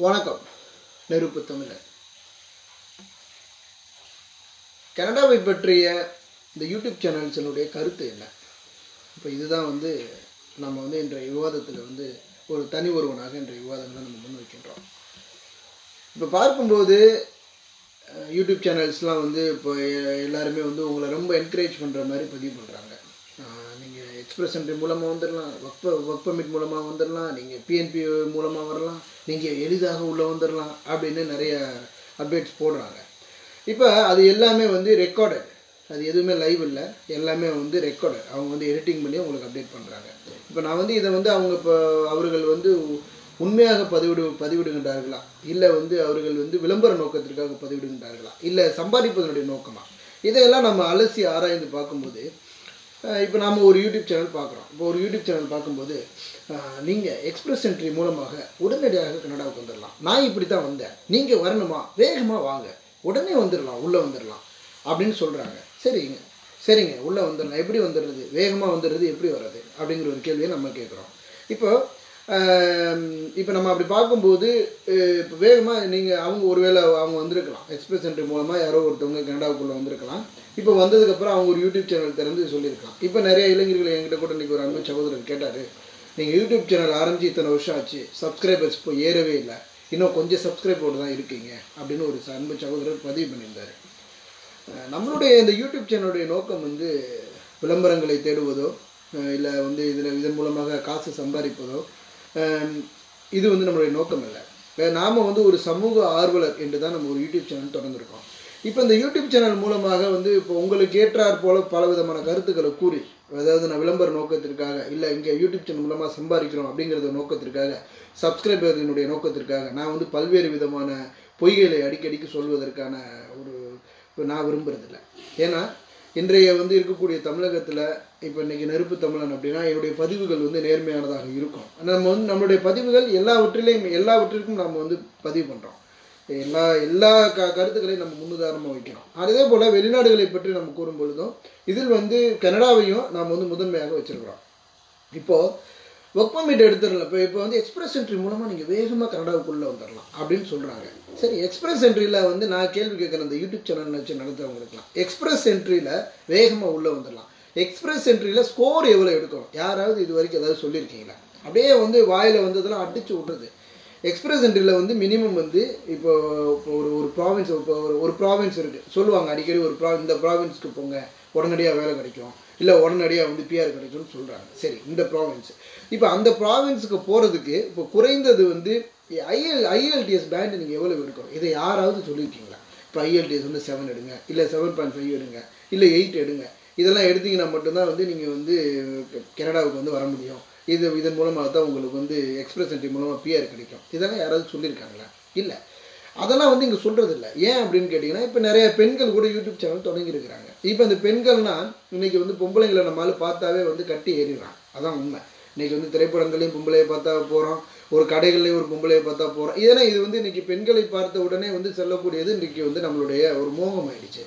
வணக்கம். நெருப்பு தமிழர். கனடாவை பற்றிய இந்த யூடியூப் சேனல்ஸினுடைய கருத்து என்ன? இப்போ இதுதான் வந்து நம்ம வந்து இன்றைய விவாதத்தில் வந்து ஒரு தனி ஒருவனாக இன்றைய விவாதங்களை நம்ம முன் வைக்கின்றோம். இப்போ பார்க்கும்போது யூடியூப் சேனல்ஸ்லாம் வந்து இப்போ எல்லாருமே வந்து உங்களை ரொம்ப என்கரேஜ் பண்ணுற மாதிரி பதிவு பண்ணுறாங்க எக்ஸ்பிரஸ் எம்பி மூலமாக வந்துடலாம் ஒர்க் ஒர்க் பர்மிட் மூலமாக வந்துடலாம் நீங்கள் பிஎன்பி மூலமாக வரலாம். நீங்கள் எளிதாக உள்ளே வந்துடலாம் அப்படின்னு நிறைய அப்டேட்ஸ் போடுறாங்க. இப்போ அது எல்லாமே வந்து ரெக்கார்டட் அது எதுவுமே லைவ் இல்லை. எல்லாமே வந்து ரெக்கார்டட் அவங்க வந்து எடிட்டிங் பண்ணி உங்களுக்கு அப்டேட் பண்ணுறாங்க இப்போ நான் வந்து இதை வந்து அவங்க இப்போ அவர்கள் வந்து உண்மையாக பதிவிடு பதிவிடுகின்றார்களா? இல்லை வந்து அவர்கள் வந்து விளம்பர நோக்கத்திற்காக பதிவிடுகின்றார்களா? இல்லை சம்பாதிப்பதனுடைய நோக்கமா? இதையெல்லாம் நம்ம அலசி ஆராய்ந்து பார்க்கும்போது இப்போ நாம் ஒரு யூடியூப் சேனல் பார்க்குறோம். இப்போ ஒரு யூடியூப் சேனல் பார்க்கும்போது நீங்கள் எக்ஸ்பிரஸ் என்ட்ரி மூலமாக உடனடியாக கனடாவுக்கு வந்துடலாம் நான் இப்படி தான் வந்தேன். நீங்கள் வரணுமா? வேகமாக வாங்க. உடனே வந்துடலாம் உள்ளே வந்துடலாம் அப்படின்னு சொல்கிறாங்க சரிங்க. சரிங்க. உள்ளே வந்துடலாம் எப்படி வந்துடுறது? வேகமாக வந்துடுறது? எப்படி வர்றது? அப்படிங்கிற ஒரு கேள்வியை நம்ம கேட்குறோம். இப்போ இப்போ நம்ம அப்படி பார்க்கும்போது இப்போ வேகமாக நீங்கள் அவங்க ஒருவேளை அவங்க வந்திருக்கலாம். எக்ஸ்பிரஸ் என்ட்ரி மூலமாக யாரோ ஒருத்தவங்க கனடாவுக்குள்ளே வந்திருக்கலாம். இப்போ வந்ததுக்கப்புறம் அவங்க ஒரு யூடியூப் சேனல் திறந்து சொல்லியிருக்கலாம். இப்போ நிறைய இளைஞர்கள் என்கிட்ட கூட இன்றைக்கி ஒரு அன்பு சகோதரர் கேட்டார். நீங்கள் யூடியூப் சேனல் ஆரம்பித்து இத்தனை வருஷம் ஆச்சு. சப்ஸ்கிரைபர்ஸ் இப்போ ஏறவே இல்லை. இன்னும் கொஞ்சம் சப்ஸ்கிரைபோடு தான் இருக்கீங்க. அப்படின்னு ஒரு அன்பு சகோதரர் பதிவு பண்ணியிருந்தார். நம்மளுடைய இந்த யூடியூப் சேனலுடைய நோக்கம் வந்து விளம்பரங்களை தேடுவதோ இல்லை வந்து இதில் இதன் மூலமாக காசு சம்பாதிப்பதோ Um, இது வந்து நம்மளுடைய நோக்கம் இல்லை நாம் வந்து ஒரு சமூக ஆர்வலர் என்று தான் நம்ம ஒரு யூடியூப் சேனல் தொடர்ந்துருக்கோம். இப்போ இந்த யூடியூப் சேனல் மூலமாக வந்து இப்போ உங்களுக்கு ஏற்றார் போல பல விதமான கருத்துக்களை கூறி அதாவது நான் விளம்பர நோக்கத்திற்காக இல்லை இங்கே யூடியூப் சேனல் மூலமாக சம்பாதிக்கிறோம் அப்படிங்கிறத நோக்கத்திற்காக சப்ஸ்கிரைபரினுடைய நோக்கத்திற்காக நான் வந்து பல்வேறு விதமான பொய்களை அடிக்கடிக்கு சொல்வதற்கான ஒரு நான் விரும்புகிறதில்ல ஏன்னா இன்றைய வந்து இருக்கக்கூடிய தமிழகத்தில் இப்போ இன்னைக்கு நெருப்பு தமிழன் அப்படின்னா என்னுடைய பதிவுகள் வந்து நேர்மையானதாக இருக்கும். நம்ம வந்து நம்மளுடைய பதிவுகள் எல்லாவற்றிலையும் எல்லாவற்றிற்கும் நம்ம வந்து பதிவு பண்ணுறோம் எல்லா எல்லா க கருத்துக்களையும் நம்ம முன்னுதாரணமாக வைக்கிறோம். அதே போல் வெளிநாடுகளை பற்றி நம்ம கூறும் பொழுதும் இதில் வந்து கனடாவையும் நாம் வந்து முதன்மையாக வச்சிருக்கிறோம். இப்போது ஒர்க் பர்மிட் எடுத்துடலாம். இப்போ இப்போ வந்து எக்ஸ்பிரஸ் என்ட்ரி மூலமாக நீங்கள் வேகமாக கனடாவுக்குள்ளே வந்துடலாம் அப்படின்னு சொல்கிறாங்க சரி எக்ஸ்பிரஸ் என்ட்ரியில் வந்து நான் கேள்வி கேட்குறேன். அந்த யூடியூப் சேனல் வச்சு நடத்துறவங்களுக்குலாம் எக்ஸ்பிரஸ் என்ட்ரியில் வேகமாக உள்ளே வந்துடலாம். எக்ஸ்பிரஸ் என்ட்ரியில் ஸ்கோர் எவ்வளோ எடுக்கணும்? யாராவது இது வரைக்கும் ஏதாவது சொல்லியிருக்கீங்களா? அப்படியே வந்து வாயில் வந்ததெல்லாம் அடித்து விட்றது. எக்ஸ்பிரஸ் என்ட்ரியில் வந்து மினிமம் வந்து இப்போ ஒரு ஒரு ப்ராவின்ஸ் இப்போ ஒரு ஒரு ப்ராவின்ஸ் இருக்குது சொல்லுவாங்க அடிக்கடி ஒரு ப்ரா இந்த ப்ராவின்ஸ்க்கு போங்க உடனடியாக வேலை கிடைக்கும். இல்லை உடனடியாக வந்து பிஆர் கிடைக்கும்னு சொல்கிறாங்க சரி இந்த ப்ராவின்ஸ் இப்போ அந்த ப்ராவின்ஸுக்கு போகிறதுக்கு இப்போ குறைந்தது வந்து ஐஎல் ஐஎல்டிஎஸ் பேண்ட் நீங்கள் எவ்வளோ எடுக்கணும்? இதை யாராவது சொல்லியிருக்கீங்களா? இப்போ ஐஎல்டிஎஸ் வந்து செவன் எடுங்க இல்லை செவன் பாயிண்ட் ஃபைவ் எடுங்க இல்லை எயிட் எடுங்க. இதெல்லாம் எடுத்தீங்கன்னா மட்டும்தான் வந்து நீங்கள் வந்து கனடாவுக்கு வந்து வர முடியும். இது இதன் மூலமாக தான் உங்களுக்கு வந்து எக்ஸ்பிரஸ் என்ட்ரி மூலமாக பிஆர் கிடைக்கும். இதெல்லாம் யாராவது சொல்லியிருக்காங்களா? இல்லை. அதெல்லாம் வந்து இங்கே சொல்கிறது இல்லை ஏன் அப்படின்னு கேட்டிங்கன்னா இப்போ நிறைய பெண்கள் கூட யூடியூப் சேனல் தொடங்கியிருக்கிறாங்க இப்போ இந்த பெண்கள்னால் இன்னைக்கு வந்து பொம்பளைங்களை நம்மளால பார்த்தாவே வந்து கட்டி ஏறிடுறான் அதான் உண்மை. இன்னைக்கு வந்து திரைப்படங்களையும் பொம்பளையை பார்த்தா போகிறோம் ஒரு கடைகள்லேயும் ஒரு பொம்பளையை பார்த்தா போகிறோம் இதெல்லாம் இது வந்து இன்றைக்கி பெண்களை பார்த்த உடனே வந்து செல்லக்கூடியது இன்றைக்கி வந்து நம்மளுடைய ஒரு மோகம் ஆயிடுச்சு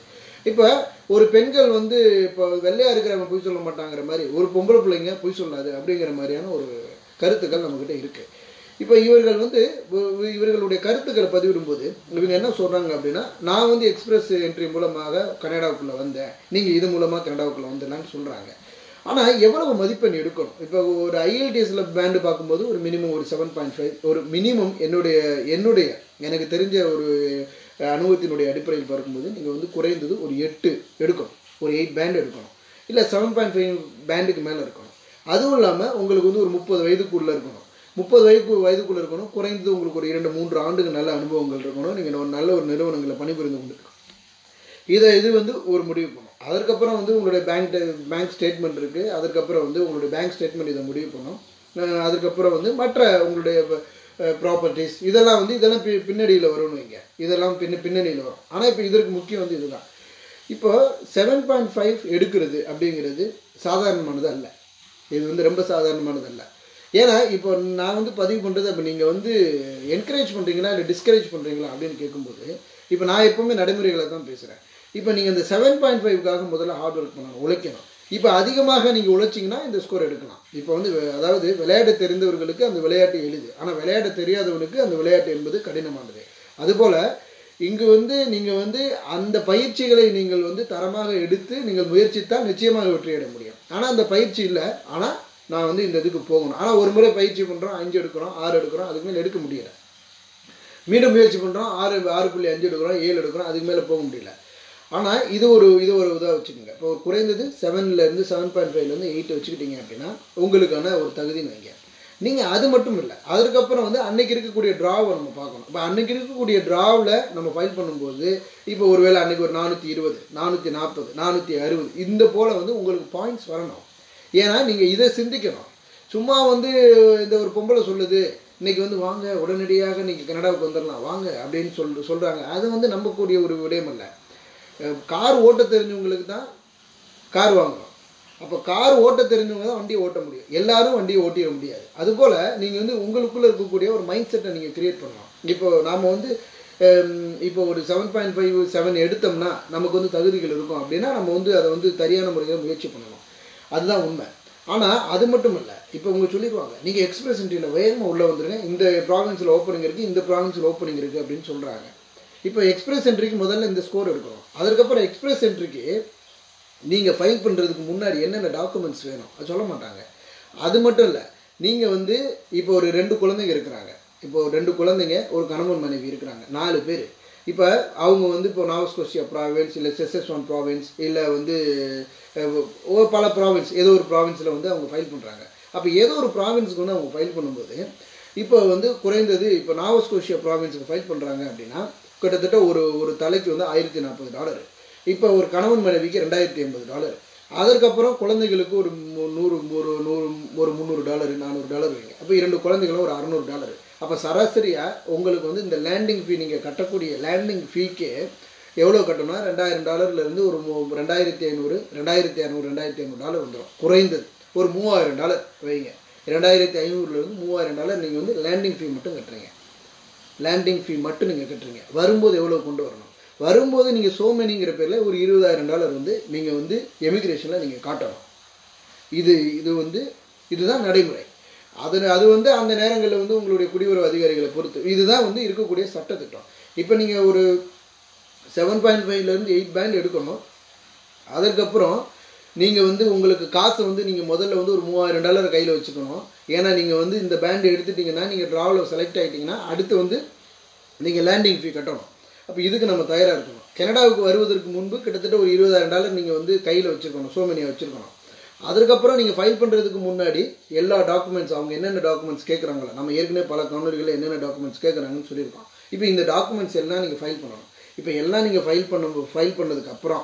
இப்போ ஒரு பெண்கள் வந்து இப்போ வெள்ளையா இருக்கிறவங்க பொய் சொல்ல மாட்டாங்கிற மாதிரி ஒரு பொம்பளை பிள்ளைங்க பொய் சொல்லாது அப்படிங்கிற மாதிரியான ஒரு கருத்துக்கள் நம்மக்கிட்ட இருக்குது இப்போ இவர்கள் வந்து இவர்களுடைய கருத்துக்களை பதிவிடும்போது இவங்க என்ன சொல்கிறாங்க அப்படின்னா நான் வந்து எக்ஸ்பிரஸ் என்ட்ரி மூலமாக கனடாவுக்குள்ளே வந்தேன். நீங்கள் இது மூலமாக கனடாவுக்குள்ளே வந்துடலாம்னு சொல்கிறாங்க ஆனால் எவ்வளவு மதிப்பெண் எடுக்கணும்? இப்போ ஒரு ஐஎல்டிஎஸில் பேண்டு பார்க்கும்போது ஒரு மினிமம் ஒரு செவன் பாயிண்ட் ஃபைவ் ஒரு மினிமம் என்னுடைய என்னுடைய எனக்கு தெரிஞ்ச ஒரு அனுபவத்தினுடைய அடிப்படையில் பார்க்கும்போது நீங்கள் வந்து குறைந்தது ஒரு எட்டு எடுக்கணும். ஒரு எயிட் பேண்ட் எடுக்கணும். இல்லை செவன் பாயிண்ட் ஃபைவ் பேண்டுக்கு மேலே இருக்கணும். அதுவும் இல்லாமல் உங்களுக்கு வந்து ஒரு முப்பது வயதுக்குள்ளே இருக்கணும். முப்பது வயதுக்கு வயதுக்குள்ளே இருக்கணும். குறைந்தது உங்களுக்கு ஒரு இரண்டு மூன்று ஆண்டுகள் நல்ல அனுபவங்கள் இருக்கணும். நீங்கள் ஒரு நல்ல ஒரு நிறுவனங்களை பணிபுரிந்து கொண்டு இதை இது வந்து ஒரு முடிவு பண்ணும். அதற்கப்புறம் வந்து உங்களுடைய பேங்க் பேங்க் ஸ்டேட்மெண்ட் இருக்குது அதற்கப்புறம் வந்து உங்களுடைய பேங்க் ஸ்டேட்மெண்ட் இதை முடிவு பண்ணும். அதுக்கப்புறம் வந்து மற்ற உங்களுடைய ப்ராப்பர்ட்டிஸ் இதெல்லாம் வந்து இதெல்லாம் பி பின்னணியில் வரும்னு வைங்க. இதெல்லாம் பின்ன பின்னணியில் வரும். ஆனால் இப்போ இதற்கு முக்கியம் வந்து இதுதான். இப்போ செவன் பாயிண்ட் ஃபைவ் எடுக்கிறது அப்படிங்கிறது சாதாரணமானது அல்ல. இது வந்து ரொம்ப சாதாரணமானது அல்ல. ஏன்னா இப்போ நான் வந்து பதிவு பண்ணுறது அப்போ நீங்கள் வந்து என்கரேஜ் பண்ணுறீங்களா இல்லை டிஸ்கரேஜ் பண்ணுறீங்களா அப்படின்னு கேட்கும்போது இப்போ நான் எப்போவுமே நடைமுறைகளை தான் பேசுகிறேன் இப்போ நீங்கள் இந்த செவன் பாயிண்ட் ஃபைவ்க்காக முதல்ல ஹார்ட் ஒர்க் பண்ணணும் உழைக்கணும். இப்போ அதிகமாக நீங்கள் உழைச்சிங்கன்னா இந்த ஸ்கோர் எடுக்கலாம். இப்போ வந்து அதாவது விளையாட்டு தெரிந்தவர்களுக்கு அந்த விளையாட்டு எளிது. ஆனால் விளையாட்டு தெரியாதவனுக்கு அந்த விளையாட்டு என்பது கடினமானது. அதுபோல் இங்கு வந்து நீங்கள் வந்து அந்த பயிற்சிகளை நீங்கள் வந்து தரமாக எடுத்து நீங்கள் முயற்சித்தால் நிச்சயமாக வெற்றியடைய முடியும். ஆனால் அந்த பயிற்சி இல்லை. ஆனால் நான் வந்து இந்த இதுக்கு போகணும். ஆனால் ஒரு முறை பயிற்சி பண்ணுறோம் அஞ்சு எடுக்கிறோம் ஆறு எடுக்கிறோம் அதுக்கு மேலே எடுக்க முடியல. மீண்டும் முயற்சி பண்ணுறோம் ஆறு ஆறு புள்ளி அஞ்சு எடுக்கிறோம் ஏழு எடுக்கிறோம் அதுக்கு மேலே போக முடியல. ஆனால் இது ஒரு இது ஒரு இதாக வச்சுக்கோங்க. இப்போ ஒரு குறைந்தது செவன்லேருந்து செவன் பாயிண்ட் ஃபைவ்லேருந்து எயிட் வச்சுக்கிட்டீங்க அப்படின்னா உங்களுக்கான ஒரு தகுதின்னு வைங்க நீங்கள் அது மட்டும் இல்லை அதுக்கப்புறம் வந்து அன்னைக்கு இருக்கக்கூடிய ட்ராவை நம்ம பார்க்கணும். இப்போ அன்னைக்கு இருக்கக்கூடிய ட்ராவில் நம்ம ஃபைல் பண்ணும்போது இப்போ ஒருவேளை அன்னைக்கு ஒரு நானூற்றி இருபது நானூற்றி நாற்பது நானூற்றி அறுபது இந்த போல் வந்து உங்களுக்கு பாயிண்ட்ஸ் வரணும். ஏன்னா நீங்கள் இதை சிந்திக்கணும். சும்மா வந்து இந்த ஒரு பொம்பளை சொல்லுது இன்னைக்கு வந்து வாங்க உடனடியாக நீங்கள் கனடாவுக்கு வந்துடலாம் வாங்க அப்படின்னு சொல் சொல்கிறாங்க அது வந்து நம்பக்கூடிய ஒரு விடயம் இல்லை கார் ஓட்ட தெரிஞ்சவங்களுக்கு தான் கார் வாங்கணும் அப்போ கார் ஓட்ட தெரிஞ்சவங்க தான் வண்டியை ஓட்ட முடியும். எல்லாரும் வண்டியை ஓட்டிட முடியாது. அதுபோல் நீங்கள் வந்து உங்களுக்குள்ளே இருக்கக்கூடிய ஒரு மைண்ட் செட்டை நீங்கள் க்ரியேட் பண்ணலாம். இப்போ நாம் வந்து இப்போ ஒரு செவன் பாயிண்ட் ஃபைவ் செவன் எடுத்தோம்னா நமக்கு வந்து தகுதிகள் இருக்கும் அப்படின்னா நம்ம வந்து அதை வந்து சரியான முறையில் முயற்சி பண்ணணும் அதுதான் உண்மை. ஆனால் அது மட்டும் இல்லை. இப்போ உங்க சொல்லிடுவாங்க நீங்கள் எக்ஸ்பிரஸ் இன்ட்ரியில் வேகமாக உள்ளே வந்துருங்க. இந்த ப்ராவின்ஸில் ஓப்பனிங் இருக்குது இந்த ப்ராவின்ஸில் ஓப்பனிங் இருக்குது அப்படின்னு சொல்கிறாங்க இப்போ எக்ஸ்பிரஸ் என்ட்ரிக்கு முதல்ல இந்த ஸ்கோர் எடுக்கிறோம் அதுக்கப்புறம் எக்ஸ்பிரஸ் என்ட்ரிக்கு நீங்கள் ஃபைல் பண்ணுறதுக்கு முன்னாடி என்னென்ன டாக்குமெண்ட்ஸ் வேணும்? அது சொல்ல மாட்டாங்க. அது மட்டும் இல்லை நீங்கள் வந்து இப்போ ஒரு ரெண்டு குழந்தைங்க இருக்கிறாங்க. இப்போ ரெண்டு குழந்தைங்க ஒரு கணவன் மனைவி இருக்கிறாங்க. நாலு பேர். இப்போ அவங்க வந்து இப்போ நாவஸ்கோசியா ப்ராவின்ஸ் இல்லை செசஸ்வான் ப்ராவின்ஸ் இல்லை வந்து பல ப்ராவின்ஸ் ஏதோ ஒரு ப்ராவின்ஸில் வந்து அவங்க ஃபைல் பண்ணுறாங்க அப்போ ஏதோ ஒரு ப்ராவின்ஸுக்கு வந்து அவங்க ஃபைல் பண்ணும்போது இப்போ வந்து குறைந்தது இப்போ நாவஸ்கோஷியா ப்ராவின்ஸுக்கு ஃபைல் பண்ணுறாங்க அப்படின்னா கிட்டத்தட்ட ஒரு ஒரு தலைக்கு வந்து ஆயிரத்தி நாற்பது டாலர். இப்போ ஒரு கணவன் மனைவிக்கு ரெண்டாயிரத்தி எண்பது டாலர். அதற்கப்புறம் குழந்தைகளுக்கு ஒரு நூறு ஒரு நூறு ஒரு முந்நூறு டாலர் நானூறு டாலர் வைங்க. அப்போ இரண்டு குழந்தைகளும் ஒரு அறநூறு டாலர். அப்போ சராசரியாக உங்களுக்கு வந்து இந்த லேண்டிங் ஃபீ நீங்கள் கட்டக்கூடிய லேண்டிங் ஃபீக்கே எவ்வளோ கட்டணும்னா ரெண்டாயிரம் டாலர்லேருந்து ஒரு மூ- ரெண்டாயிரத்தி ஐநூறு ரெண்டாயிரத்தி இரநூறு ரெண்டாயிரத்தி ஐநூறு டாலர் வந்துடும் குறைந்தது. ஒரு மூவாயிரம் டாலர் வைங்க. ரெண்டாயிரத்தி ஐநூறுலேருந்து மூவாயிரம் டாலர் நீங்கள் வந்து லேண்டிங் ஃபீ மட்டும் கட்டுறீங்க. லேண்டிங் ஃபீ மட்டும் நீங்கள் கட்டுறீங்க. வரும்போது எவ்வளோ கொண்டு வரணும்? வரும்போது நீங்கள் சோமனிங்கிற பேரில் ஒரு இருபதாயிரம் டாலர் வந்து நீங்கள் வந்து எமிக்ரேஷனில் நீங்கள் காட்டணும். இது இது வந்து இதுதான் நடைமுறை. அது அது வந்து அந்த நேரங்களில் வந்து உங்களுடைய குடியுறவு அதிகாரிகளை பொறுத்து. இதுதான் வந்து இருக்கக்கூடிய சட்டத்திட்டம். இப்போ நீங்கள் ஒரு செவன் பாயிண்ட் ஃபைவ்லேருந்து எயிட் பேண்ட் எடுக்கணும். அதுக்கப்புறம் நீங்கள் வந்து உங்களுக்கு காசு வந்து நீங்கள் முதல்ல வந்து ஒரு மூவாயிரம் டாலர் கையில் வச்சுக்கணும். ஏன்னா நீங்கள் வந்து இந்த பேண்ட் எடுத்துட்டிங்கன்னா நீங்கள் ட்ராவலில் செலக்ட் ஆகிட்டிங்கன்னா அடுத்து வந்து நீங்கள் லேண்டிங் ஃபீ கட்டணும். அப்போ இதுக்கு நம்ம தயாராக இருக்கணும். கனடாவுக்கு வருவதற்கு முன்பு கிட்டத்தட்ட ஒரு இருபதாயிரம் டாலர் நீங்கள் வந்து கையில் வச்சுருக்கணும். சோமனியை வச்சுருக்கணும். அதுக்கப்புறம் நீங்கள் ஃபைல் பண்ணுறதுக்கு முன்னாடி எல்லா டாக்குமெண்ட்ஸ் அவங்க என்னென்ன டாக்குமெண்ட்ஸ் கேட்குறாங்களோ நம்ம ஏற்கனவே பல கவுண்டர்களில் என்னென்ன டாக்குமெண்ட்ஸ் கேட்குறாங்கன்னு சொல்லியிருக்கோம். இப்போ இந்த டாக்குமெண்ட்ஸ் எல்லாம் நீங்கள் ஃபைல் பண்ணணும். இப்போ எல்லாம் நீங்கள் ஃபைல் பண்ண ஃபைல் பண்ணதுக்கு அப்புறம்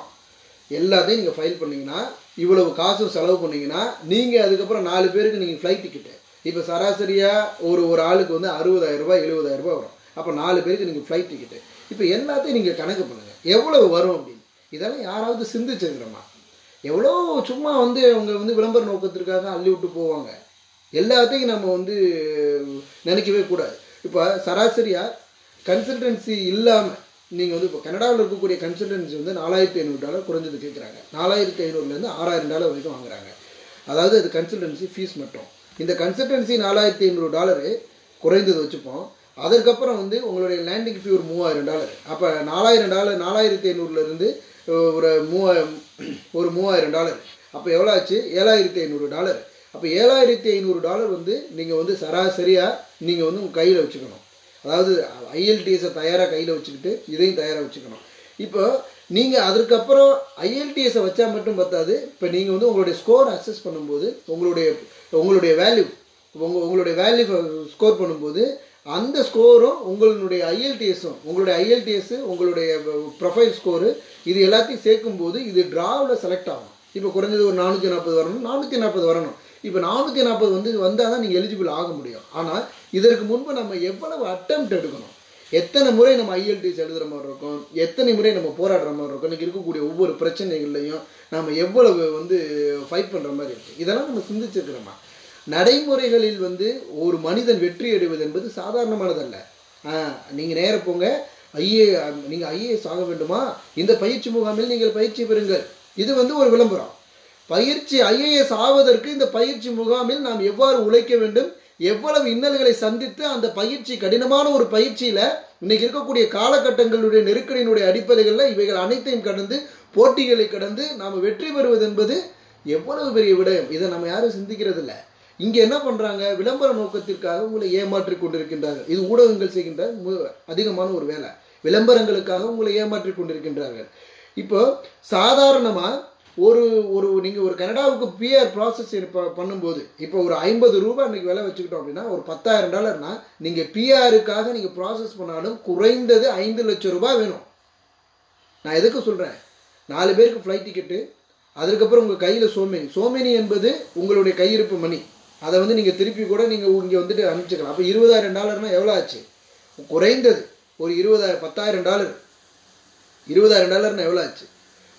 எல்லாத்தையும் நீங்கள் ஃபைல் பண்ணிங்கன்னா இவ்வளவு காசு செலவு பண்ணீங்கன்னா நீங்கள் அதுக்கப்புறம் நாலு பேருக்கு நீங்கள் ஃப்ளைட் டிக்கெட்டு இப்போ சராசரியாக ஒரு ஒரு ஆளுக்கு வந்து அறுபதாயிரம் ரூபாய் எழுபதாயிரம் ரூபாய் வரும். அப்போ நாலு பேருக்கு நீங்கள் ஃப்ளைட் டிக்கெட்டு இப்போ எல்லாத்தையும் நீங்கள் கணக்கு பண்ணுங்கள் எவ்வளவு வரும் அப்படின்னு. இதெல்லாம் யாராவது சிந்திச்சிருக்கிறோமா? எவ்வளோ சும்மா வந்து அவங்க வந்து விளம்பர நோக்கத்திற்காக அள்ளி விட்டு போவாங்க. எல்லாத்தையும் நம்ம வந்து நினைக்கவே கூடாது. இப்போ சராசரியாக கன்சல்டன்சி இல்லாமல் நீங்கள் வந்து இப்போ கனடாவில் இருக்கக்கூடிய கன்சல்டன்சி வந்து நாலாயிரத்தி ஐநூறு டாலர் குறைஞ்சது கேட்குறாங்க நாலாயிரத்தி ஐநூறுலேருந்து ஆறாயிரம் டாலர் வரைக்கும் வாங்குறாங்க. அதாவது அது கன்சல்டன்சி ஃபீஸ் மட்டும். இந்த கன்சல்டன்சி நாலாயிரத்தி ஐநூறு டாலரு குறைந்தது வச்சுப்போம். அதற்கப்புறம் வந்து உங்களுடைய லேண்டிங் ஃபீ ஒரு மூவாயிரம் டாலர். அப்போ நாலாயிரம் டாலர் நாலாயிரத்தி ஐநூறுலேருந்து ஒரு மூவாயிரம் ஒரு மூவாயிரம் டாலர். அப்போ எவ்வளோ ஆச்சு? ஏழாயிரத்தி ஐநூறு டாலர். அப்போ ஏழாயிரத்தி ஐநூறு டாலர் வந்து நீங்கள் வந்து சராசரியாக நீங்கள் வந்து உங்கள் கையில் வச்சுக்கணும். அதாவது ஐஎல்டிஎஸை தயாராக கையில் வச்சுக்கிட்டு இதையும் தயாராக வச்சுக்கணும். இப்போ நீங்கள் அதுக்கப்புறம் ஐஎல்டிஎஸை வச்சா மட்டும் பத்தாது. இப்போ நீங்கள் வந்து உங்களுடைய ஸ்கோர் அசஸ் பண்ணும்போது உங்களுடைய உங்களுடைய வேல்யூ உங்கள் உங்களுடைய வேல்யூ ஸ்கோர் பண்ணும்போது அந்த ஸ்கோரும் உங்களுடைய ஐஎல்டிஎஸும் உங்களுடைய ஐஎல்டிஎஸ் உங்களுடைய ப்ரொஃபைல் ஸ்கோரு இது எல்லாத்தையும் சேர்க்கும்போது இது ட்ராவில் செலக்ட் ஆகும். இப்போ குறைஞ்சது ஒரு நானூற்றி நாற்பது வரணும். நானூற்றி நாற்பது வரணும். இப்போ நானூற்றி நாற்பது வந்து வந்தால் தான் நீங்கள் எலிஜிபிள் ஆக முடியும். ஆனால் இதற்கு முன்பு நம்ம எவ்வளவு அட்டம் எடுக்கணும்? எத்தனை முறை நம்ம ஐஎல்டிஎஸ் எழுதுகிற மாதிரி இருக்கும்? எத்தனை முறை நம்ம போராடுற மாதிரி இருக்கும்? இன்றைக்கி இருக்கக்கூடிய ஒவ்வொரு பிரச்சனைகள்லையும் நம்ம எவ்வளவு வந்து ஃபைட் பண்ணுற மாதிரி இருக்குது இதெல்லாம் நம்ம சிந்திச்சிருக்கிறோமா? நடைமுறைகளில் வந்து ஒரு மனிதன் வெற்றி அடைவது என்பது சாதாரணமானதல்ல. நீங்கள் நேர போங்க. ஐஏ நீங்கள் ஐஏஎஸ் ஆக வேண்டுமா? இந்த பயிற்சி முகாமில் நீங்கள் பயிற்சி பெறுங்கள். இது வந்து ஒரு விளம்பரம். பயிற்சி ஐஏஎஸ் ஆவதற்கு இந்த பயிற்சி முகாமில் நாம் எவ்வாறு உழைக்க வேண்டும் எவ்வளவு இன்னல்களை சந்தித்து அந்த பயிற்சி கடினமான ஒரு பயிற்சியில் இன்னைக்கு இருக்கக்கூடிய காலகட்டங்களுடைய நெருக்கடியினுடைய அடிப்படைகளில் இவைகள் அனைத்தையும் கடந்து போட்டிகளை கடந்து நாம் வெற்றி பெறுவது என்பது எவ்வளவு பெரிய விடயம். இதை நம்ம யாரும் சிந்திக்கிறதில்ல. இங்கே என்ன பண்ணுறாங்க விளம்பர நோக்கத்திற்காக உங்களை ஏமாற்றி கொண்டிருக்கின்றார்கள். இது ஊடகங்கள் செய்கின்ற அதிகமான ஒரு வேலை. விளம்பரங்களுக்காக உங்களை ஏமாற்றி கொண்டிருக்கின்றார்கள். இப்போ சாதாரணமாக ஒரு ஒரு நீங்கள் ஒரு கனடாவுக்கு பிஆர் ப்ராசஸ் பண்ணும்போது இப்போ ஒரு ஐம்பது ரூபா இன்னைக்கு விலை வச்சுக்கிட்டோம் அப்படின்னா ஒரு பத்தாயிரம் டாலர்னா நீங்கள் பிஆருக்காக நீங்கள் ப்ராசஸ் பண்ணாலும் குறைந்தது ஐந்து லட்சம் ரூபாய் வேணும். நான் எதுக்கு சொல்கிறேன் நாலு பேருக்கு ஃப்ளைட் டிக்கெட்டு அதுக்கப்புறம் உங்கள் கையில் சோமேனி சோமேனி என்பது உங்களுடைய கையிருப்பு மணி அதை வந்து நீங்கள் திருப்பி கூட நீங்கள் இங்கே வந்துட்டு அனுப்பிச்சிக்கலாம். அப்போ இருபதாயிரம் டாலர்னால் எவ்வளோ ஆச்சு? குறைந்தது ஒரு இருபதாயிரம் பத்தாயிரம் டாலர். இருபதாயிரம் டாலர்னா எவ்வளோ ஆச்சு?